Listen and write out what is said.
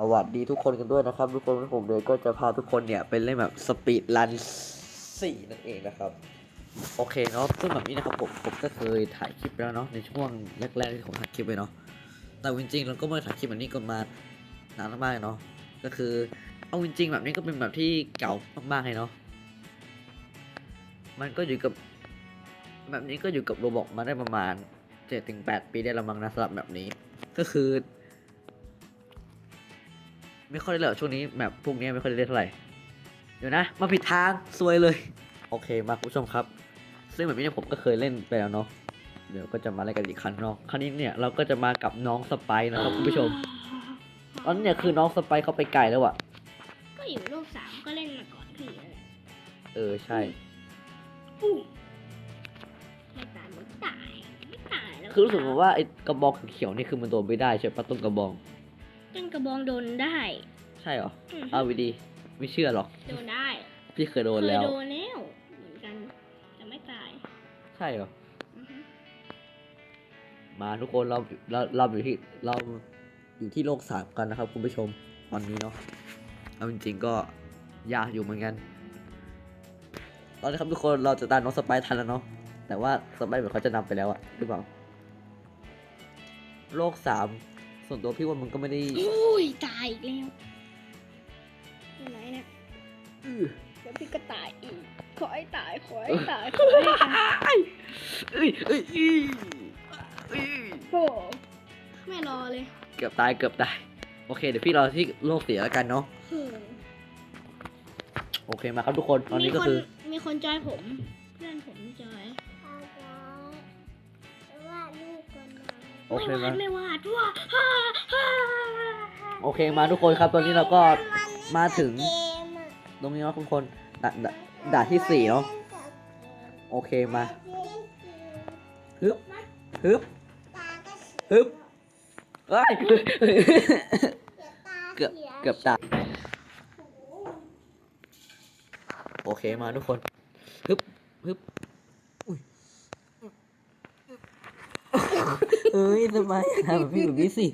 สวัสดีทุกคนกันด้วยนะครับ ทุกคนผมเลยก็จะพาทุกคนเนี่ยไปเล่นแบบสปีดรันสี่นั่นเองนะครับ โอเคเนาะซึ่งแบบนี้นะครับผมผมก็เคยถ่ายคลิปแล้วเนาะในช่วงแรกๆที่ผมถ่ายคลิปไปเนาะแต่จริงๆเราก็ไม่ถ่ายคลิปแบบนี้กันมานานมากเนาะก็คือเอาจริงๆแบบนี้ก็เป็นแบบที่เก่ามากๆเลยเนาะมันก็อยู่กับ แบบนี้ก็อยู่กับโรบอกมาได้ประมาณเจ็ดถึงแปดปีได้ละมั้งนะสำหรับแบบนี้ ก็คือ ไม่ค่อยได้เลยช่วงนี้แบบพวกนี้ไม่ค่อยได้เล่นเท่าไหร่เดี๋ยวนะ มาผิดทางซวยเลย โอเคมาคุณผู้ชมครับ ซึ่งแบบนี้เนี่ยผมก็เคยเล่นไปแล้วเนาะเดี๋ยวก็จะมาเล่นกันอีกครั้งเนาะครั้งนี้เนี่ยเราก็จะมากับน้องสไปร์นะครับคุณผู้ชมตอนนี้เนี่ยคือน้องสไปร์เขาไปไกลแล้วอะก็อยู่โลกสามก็เล่นมาก่อนพี่นั่นแหละเออใช่ปุ้มไม่ตายมันตายไม่ตายแล้วคือรู้สึกว่าไอ้กระบอกเขียวๆนี่คือมันโดนไม่ได้ใช่ปะต้นกระบอ งต้นกระบองโดนได้ ใช่เหรอ อืม เอาวิดี ไม่เชื่อหรอก โดนได้พี่เคยโดนแล้ว เคยโดนแล้วเหมือนกันแต่ไม่ตายใช่เหรอ อือฮึมาทุกคนเราเราเราอยู่ที่เราอยู่ที่โลกสามกันนะครับ คุณผู้ชมตอนนี้เนาะเอาจริงๆก็ยากอยู่เหมือนกัน ตอนนี้ครับทุกคนเราจะตามน้องสไปร์ทันแล้วเนาะแต่ว่าสไปร์เหมือนเขาจะนำไปแล้วอะหรือเปล่าโลกสาม ส่วนตัวพี่ว่ามันก็ไม่ได้โอ้ยตายอีกแล้วอยู่ไหนเนี่ยอื้อแล้วพี่ก็ตายอีก ขอให้ตาย ขอให้ตาย ขอให้ตาย เอ้ยเอ้ยเอ้ยเอ้ยโอ้ไม่รอเลย เกือบตาย เกือบตาย โอเค เดี๋ยวพี่รอที่โลกเสียแล้วกันเนาะอืมโอเคมาครับทุกคน ตอนนี้ก็คือ มีนมีคนจอยผม เพื่อนผมจอย โอเคไม่วามาดไม่วาดว่าฮ่าฮ่าโอเคมาทุกคนครับตอนนี้เราก็มาถึง ตรงนี้เนาะทุกคนด่าด่าด่านที่สี่เนาะโอเคมาฮึบฮึบฮึบเอ้ยเกือบเกือบตายโอเคมาทุกคนฮึบฮึบอุ้ย เอ้ยทำไมทำแบบพี่แบบนี้สิ